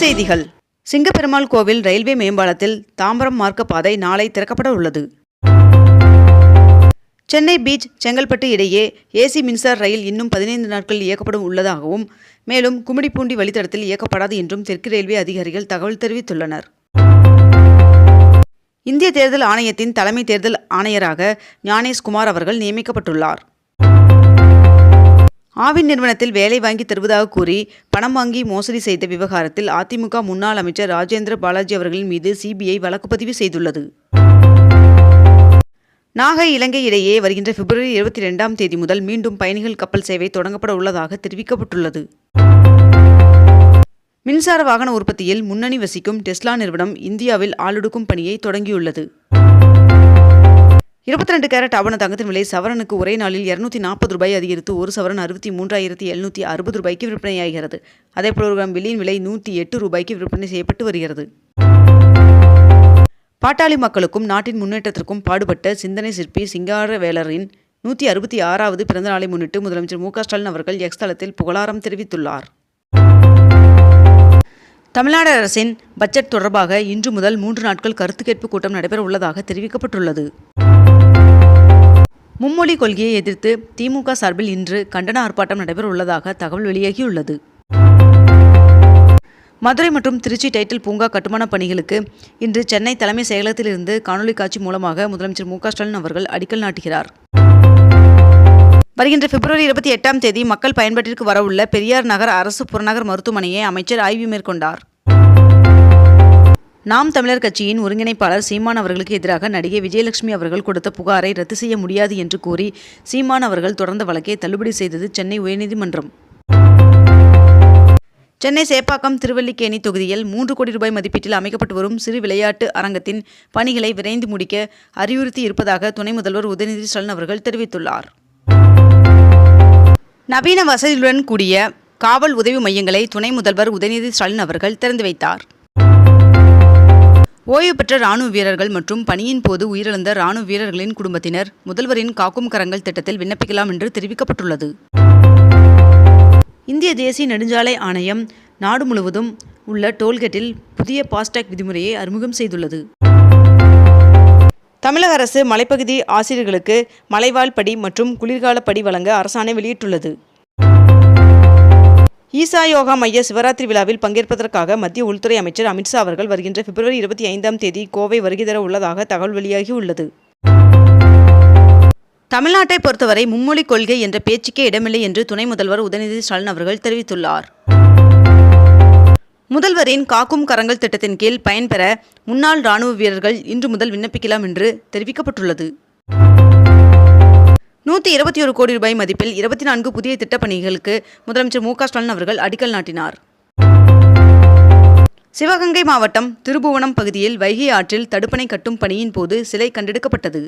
செய்திகள். சிங்கப்பெருமாள் கோவில் ரயில்வே மேம்பாலத்தில் தாம்பரம் மார்க்க பாதை நாளை திறக்கப்பட உள்ளது. சென்னை பீச் செங்கல்பட்டு இடையே ஏசி மின்சார ரயில் இன்னும் பதினைந்து நாட்கள் இயக்கப்படும் உள்ளதாகவும் மேலும் கும்மிடிப்பூண்டி வழித்தடத்தில் இயக்கப்படாது என்றும் தெற்கு ரயில்வே அதிகாரிகள் தகவல் தெரிவித்துள்ளனர். இந்திய தேர்தல் ஆணையத்தின் தலைமை தேர்தல் ஆணையராக ஞானேஷ் குமார் அவர்கள் நியமிக்கப்பட்டுள்ளார். ஆவின் நிறுவனத்தில் வேலை வாங்கி தருவதாக கூறி பணம் வாங்கி மோசடி செய்த விவகாரத்தில் அதிமுக முன்னாள் அமைச்சர் ராஜேந்திர பாலாஜி அவர்களின் மீது சிபிஐ வழக்கு பதிவு செய்துள்ளது. நாகை இலங்கை இடையே வருகின்ற பிப்ரவரி இருபத்தி ரெண்டாம் தேதி முதல் மீண்டும் பயணிகள் கப்பல் சேவை தொடங்கப்பட உள்ளதாக தெரிவிக்கப்பட்டுள்ளது. மின்சார வாகன உற்பத்தியில் முன்னணி வசிக்கும் டெஸ்லா நிறுவனம் இந்தியாவில் ஆளொடுக்கும் பணியை தொடங்கியுள்ளது. இருபத்தி ரெண்டு கேரட் ஆவண தங்கத்தின் விலை சவரனுக்கு ஒரே நாளில் இருநூத்தி நாற்பது ரூபாய் அதிகரித்து ஒரு சவரன் அறுபத்தி மூன்றாயிரத்தி எழுநூற்றி அறுபது ரூபாய்க்கு விற்பனையாகிறது. அதேபோல் ஒரு கிராம் வெள்ளியின் விலை நூற்றி எட்டு ரூபாய்க்கு விற்பனை செய்யப்பட்டு வருகிறது. பாட்டாளி மக்களுக்கும் நாட்டின் முன்னேற்றத்திற்கும் பாடுபட்ட சிந்தனை சிற்பி சிங்காரவேலரின் நூற்றி அறுபத்தி ஆறாவது பிறந்த நாளை முன்னிட்டு முதலமைச்சர் மு க ஸ்டாலின் அவர்கள் எக்ஸ் தளத்தில் புகழாரம் தெரிவித்துள்ளார். தமிழ்நாடு அரசின் பட்ஜெட் தொடர்பாக இன்று முதல் மூன்று நாட்கள் கருத்து கேட்பு கூட்டம் நடைபெற உள்ளதாக தெரிவிக்கப்பட்டுள்ளது. மும்மொழி கொள்கையை எதிர்த்து திமுக சார்பில் இன்று கண்டன ஆர்ப்பாட்டம் நடைபெற உள்ளதாக தகவல் வெளியாகியுள்ளது. மதுரை மற்றும் திருச்சி டைட்டில் பூங்கா கட்டுமானப் பணிகளுக்கு இன்று சென்னை தலைமை செயலகத்திலிருந்து காணொலி காட்சி மூலமாக முதலமைச்சர் மு ஸ்டாலின் அவர்கள் அடிக்கல் நாட்டுகிறார். வருகின்ற பிப்ரவரி இருபத்தி எட்டாம் தேதி மக்கள் பயன்பாட்டிற்கு வரவுள்ள பெரியார் நகர் அரசு புறநகர் மருத்துவமனையை அமைச்சர் ஆய்வு மேற்கொண்டார். நாம் தமிழர் கட்சியின் ஒருங்கிணைப்பாளர் சீமான் அவர்களுக்கு எதிராக நடிகை விஜயலட்சுமி அவர்கள் கொடுத்த புகாரை ரத்து செய்ய முடியாது என்று கூறி சீமான் அவர்கள் தொடர்ந்த வழக்கை தள்ளுபடி செய்தது சென்னை உயர்நீதிமன்றம். சென்னை சேப்பாக்கம் திருவல்லிக்கேணி தொகுதியில் மூன்று கோடி ரூபாய் மதிப்பீட்டில் அமைக்கப்பட்டு வரும் சிறு விளையாட்டு அரங்கத்தின் பணிகளை விரைந்து முடிக்க அறிவுறுத்தி இருப்பதாக துணை முதல்வர் உதயநிதி ஸ்டாலின் அவர்கள் தெரிவித்துள்ளார். நவீன வசதியுடன் கூடிய காவல் உதவி மையங்களை துணை முதல்வர் உதயநிதி ஸ்டாலின் அவர்கள் திறந்து வைத்தார். ஓய்வு பெற்ற ராணுவ வீரர்கள் மற்றும் பணியின் போது உயிரிழந்த ராணுவ வீரர்களின் குடும்பத்தினர் முதல்வரின் காக்கும் கரங்கள் திட்டத்தில் விண்ணப்பிக்கலாம் என்று தெரிவிக்கப்பட்டுள்ளது. இந்திய தேசிய நெடுஞ்சாலை ஆணையம் நாடு முழுவதும் உள்ள டோல்கேட்டில் புதிய பாஸ்டாக் விதிமுறையை அறிமுகம் செய்துள்ளது. தமிழக அரசு மலைப்பகுதி ஆசிரியர்களுக்கு மலைவாழ் படி மற்றும் குளிர்கால படி வழங்க அரசாணை வெளியிட்டுள்ளது. ஈசா யோகா மைய சிவராத்திரி விழாவில் பங்கேற்பதற்காக மத்திய உள்துறை அமைச்சர் அமித்ஷா அவர்கள் வருகின்ற பிப்ரவரி இருபத்தி ஐந்தாம் தேதி கோவை வருகை தர உள்ளதாக தகவல் வெளியாகியுள்ளது தமிழ்நாட்டை பொறுத்தவரை மும்மொழி கொள்கை என்ற பேச்சுக்கே இடமில்லை என்று துணை முதல்வர் உதயநிதி ஸ்டாலின் அவர்கள் தெரிவித்துள்ளார். முதல்வரின் காக்கும் கரங்கள் திட்டத்தின் கீழ் பயன்பெற முன்னாள் ராணுவ வீரர்கள் இன்று முதல் விண்ணப்பிக்கலாம் என்று தெரிவிக்கப்பட்டுள்ளது. நூற்றி இருபத்தி ஒரு கோடி ரூபாய் மதிப்பில் இருபத்தி நான்கு புதிய திட்டப்பணிகளுக்கு முதலமைச்சர் மு ஸ்டாலின் அவர்கள் அடிக்கல் நாட்டினார். சிவகங்கை மாவட்டம் திருபுவனம் பகுதியில் வைகை ஆற்றில் தடுப்பணை கட்டும் பணியின் போது சிலை கண்டெடுக்கப்பட்டது.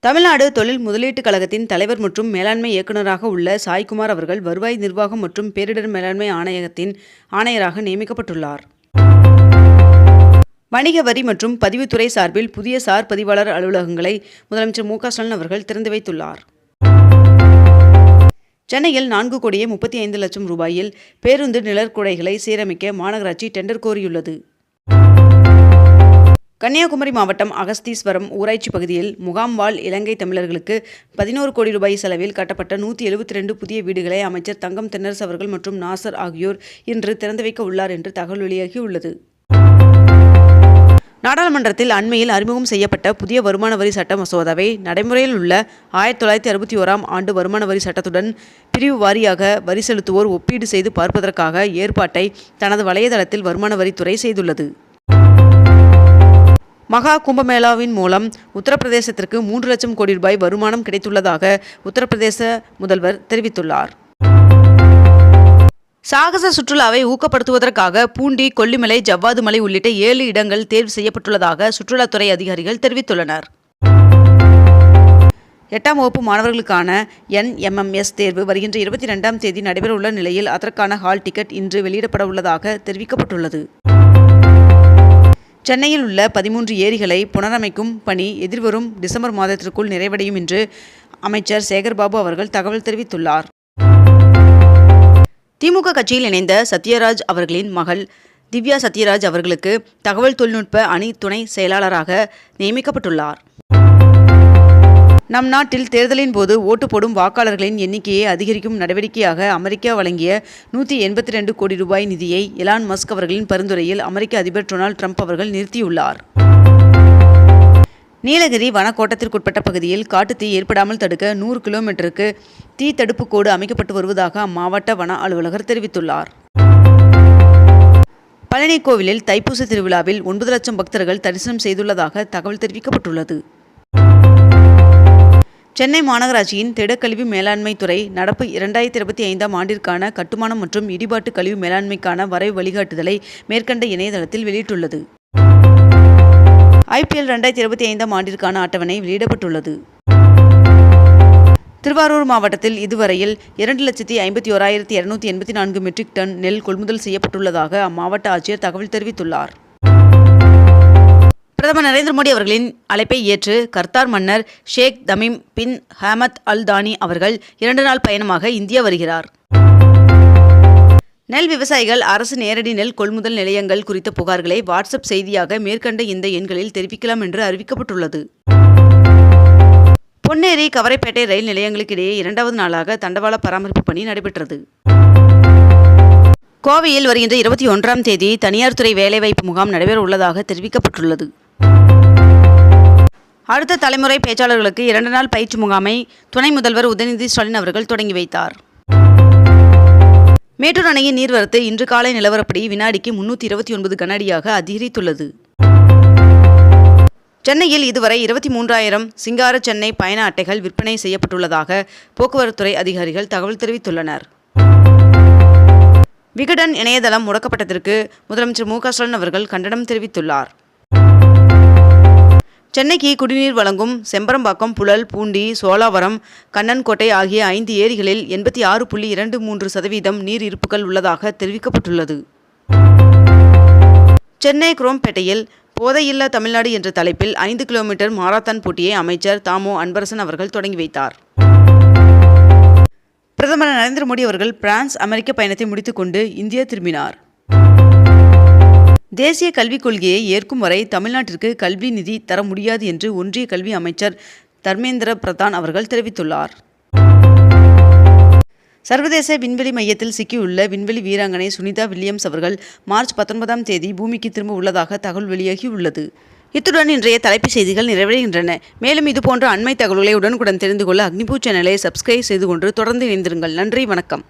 தமிழ்நாடு தொழில் முதலீட்டுக் கழகத்தின் தலைவர் மற்றும் மேலாண்மை இயக்குநராக உள்ள சாய்குமார் அவர்கள் வருவாய் நிர்வாகம் மற்றும் பேரிடர் மேலாண்மை ஆணையகத்தின் ஆணையராக நியமிக்கப்பட்டுள்ளார். வணிக வரி மற்றும் பதிவுத்துறை சார்பில் புதிய சார் பதிவாளர் அலுவலகங்களை முதலமைச்சர் மு ஸ்டாலின் அவர்கள் திறந்து வைத்துள்ளார். சென்னையில் நான்கு கோடியே முப்பத்தி ஐந்து லட்சம் ரூபாயில் பேருந்து நிழற்குடைகளை சீரமைக்க மாநகராட்சி டெண்டர் கோரியுள்ளது. கன்னியாகுமரி மாவட்டம் அகஸ்தீஸ்வரம் ஊராட்சி பகுதியில் முகாம் வாழ் இலங்கை தமிழர்களுக்கு பதினோரு கோடி ரூபாய் செலவில் கட்டப்பட்ட நூற்றி எழுபத்தி ரெண்டு புதிய வீடுகளை அமைச்சர் தங்கம் தென்னரசு அவர்கள் மற்றும் நாசர் ஆகியோர் இன்று திறந்து வைக்க உள்ளார் என்று தகவல் வெளியாகியுள்ளது. நாடாளுமன்றத்தில் அண்மையில் அறிமுகம் செய்யப்பட்ட புதிய வருமான வரி சட்ட மசோதாவை நடைமுறையில் உள்ள ஆயிரத்தி தொள்ளாயிரத்தி அறுபத்தி ஓராம் ஆண்டு வருமான வரி சட்டத்துடன் பிரிவு வாரியாக வரி செலுத்துவோர் ஒப்பீடு செய்து பார்ப்பதற்காக ஏற்பாட்டை தனது வலைதளத்தில் வருமான வரித்துறை செய்துள்ளது. மகா கும்பமேளாவின் மூலம் உத்தரப்பிரதேசத்திற்கு மூன்று லட்சம் கோடி ரூபாய் வருமானம் கிடைத்துள்ளதாக உத்தரப்பிரதேச முதல்வர் தெரிவித்துள்ளார். சாகச சுற்றுலாவை ஊக்கப்படுத்துவதற்காக பூண்டி கொல்லிமலை ஜவ்வாதுமலை உள்ளிட்ட ஏழு இடங்கள் தேர்வு செய்யப்பட்டுள்ளதாக சுற்றுலாத்துறை அதிகாரிகள் தெரிவித்துள்ளனர். எட்டாம் வகுப்பு மாணவர்களுக்கான என்எம்எம்எஸ் தேர்வு வருகின்ற இருபத்தி ரெண்டாம் தேதி நடைபெறவுள்ள நிலையில் அதற்கான ஹால் டிக்கெட் இன்று வெளியிடப்பட உள்ளதாக தெரிவிக்கப்பட்டுள்ளது. சென்னையில் உள்ள பதிமூன்று ஏரிகளை புனரமைக்கும் பணி எதிர்வரும் டிசம்பர் மாதத்திற்குள் நிறைவடையும் என்று அமைச்சர் சேகர்பாபு அவர்கள் தகவல் தெரிவித்துள்ளார். திமுக கட்சியில் இணைந்த சத்யராஜ் அவர்களின் மகள் திவ்யா சத்யராஜ் அவர்களுக்கு தகவல் தொழில்நுட்ப அணி துணை செயலாளராக நியமிக்கப்பட்டுள்ளார். நம் நாட்டில் தேர்தலின் போது ஓட்டு போடும் வாக்காளர்களின் எண்ணிக்கையை அதிகரிக்கும் நடவடிக்கையாக அமெரிக்கா வழங்கிய நூற்றி எண்பத்தி ரெண்டு கோடி ரூபாய் நிதியை எலான் மஸ்க் அவர்களின் பரிந்துரையில் அமெரிக்க அதிபர் டொனால்ட் ட்ரம்ப் அவர்கள் நிறுத்தியுள்ளார். நீலகிரி வனக்கோட்டத்திற்குட்பட்ட பகுதியில் காட்டுத்தீ ஏற்படாமல் தடுக்க நூறு கிலோமீட்டருக்கு தீ தடுப்பு கோடு அமைக்கப்பட்டு வருவதாக அம்மாவட்ட வன அலுவலகர் தெரிவித்துள்ளார். பழனி கோவிலில் தைப்பூச திருவிழாவில் ஒன்பது லட்சம் பக்தர்கள் தரிசனம் செய்துள்ளதாக தகவல் தெரிவிக்கப்பட்டுள்ளது. சென்னை மாநகராட்சியின் திடக்கழிவு மேலாண்மை துறை நடப்பு இரண்டாயிரத்தி இருபத்தி ஐந்தாம் ஆண்டிற்கான கட்டுமானம் மற்றும் இடிபாட்டு கழிவு மேலாண்மைக்கான வரைவு வழிகாட்டுதலை மேற்கண்ட இணையதளத்தில் வெளியிட்டுள்ளது. ஐபிஎல் ரெண்டாயிரத்தி இருபத்தி ஐந்தாம் ஆண்டிற்கான அட்டவணை வெளியிடப்பட்டுள்ளது. திருவாரூர் மாவட்டத்தில் இதுவரையில் இரண்டு லட்சத்தி ஐம்பத்தி ஓராயிரத்தி இருநூத்தி எண்பத்தி நான்கு மெட்ரிக் டன் நெல் கொள்முதல் செய்யப்பட்டுள்ளதாக அம்மாவட்ட ஆட்சியர் தகவல் தெரிவித்துள்ளார். பிரதமர் நரேந்திர மோடி அவர்களின் அழைப்பை ஏற்று கர்த்தார் மன்னர் Sheikh Tamim bin Hamad Al தானி அவர்கள் இரண்டு நாள் பயணமாக இந்தியா வருகிறார். நெல் விவசாயிகள் அரசு நேரடி நெல் கொள்முதல் நிலையங்கள் குறித்த புகார்களை வாட்ஸ்அப் செய்தியாக மேற்கண்ட இந்த எண்களில் தெரிவிக்கலாம் என்று அறிவிக்கப்பட்டுள்ளது. பொன்னேரி கவரைப்பேட்டை ரயில் நிலையங்களுக்கு இடையே இரண்டாவது நாளாக தண்டவாள பராமரிப்பு பணி நடைபெற்றது. கோவையில் வருகின்ற இருபத்தி ஒன்றாம் தேதி தனியார் துறை வேலைவாய்ப்பு முகாம் நடைபெற உள்ளதாக தெரிவிக்கப்பட்டுள்ளது. அடுத்த தலைமுறை பேச்சாளர்களுக்கு இரண்டு நாள் பயிற்சி முகாமை துணை முதல்வர் உதயநிதி ஸ்டாலின் அவர்கள் தொடங்கி வைத்தார். மேட்டூர் அணையின் நீர்வரத்து இன்று காலை நிலவரப்படி வினாடிக்கு முன்னூற்றி இருபத்தி ஒன்பது கனஅடியாக அதிகரித்துள்ளது. சென்னையில் இதுவரை இருபத்தி மூன்றாயிரம் சிங்கார சென்னை பயண அட்டைகள் விற்பனை செய்யப்பட்டுள்ளதாக போக்குவரத்துறை அதிகாரிகள் தகவல் தெரிவித்துள்ளனர். விகடன் இணையதளம் முடக்கப்பட்டதற்கு முதலமைச்சர் மு க ஸ்டாலின் அவர்கள் கண்டனம் தெரிவித்துள்ளார். சென்னைக்கு குடிநீர் வழங்கும் செம்பரம்பாக்கம் புழல் பூண்டி சோலாவரம் கண்ணன்கோட்டை ஆகிய ஐந்து ஏரிகளில் எண்பத்தி ஆறு புள்ளி இரண்டு மூன்று சதவீதம் நீர் இருப்புகள் உள்ளதாக தெரிவிக்கப்பட்டுள்ளது. சென்னை குரோம்பேட்டையில் போதையில்லா தமிழ்நாடு என்ற தலைப்பில் ஐந்து கிலோமீட்டர் மாரத்தான் போட்டியை அமைச்சர் தாமோ அன்பரசன் அவர்கள் தொடங்கி வைத்தார். பிரதமர் நரேந்திர மோடி அவர்கள் பிரான்ஸ் அமெரிக்க பயணத்தை முடித்துக்கொண்டு இந்தியா திரும்பினார். தேசிய கல்விக் கொள்கையை ஏற்கும் வரை தமிழ்நாட்டிற்கு கல்வி நிதி தர முடியாது என்று ஒன்றிய கல்வி அமைச்சர் தர்மேந்திர பிரதான் அவர்கள் தெரிவித்துள்ளார். சர்வதேச விண்வெளி மையத்தில் சிக்கியுள்ள விண்வெளி வீராங்கனை சுனிதா வில்லியம்ஸ் அவர்கள் மார்ச் பத்தொன்பதாம் தேதி பூமிக்கு திரும்ப உள்ளதாக தகவல் வெளியாகியுள்ளது. இத்துடன் இன்றைய தலைப்புச் செய்திகள் நிறைவடைகின்றன. மேலும் இதுபோன்ற அண்மை தகவல்களை உடனுக்குடன் தெரிந்து கொள்ள அக்னிபூ சேனலை சப்ஸ்கிரைப் செய்து கொண்டு தொடர்ந்து இணைந்திருங்கள். நன்றி வணக்கம்.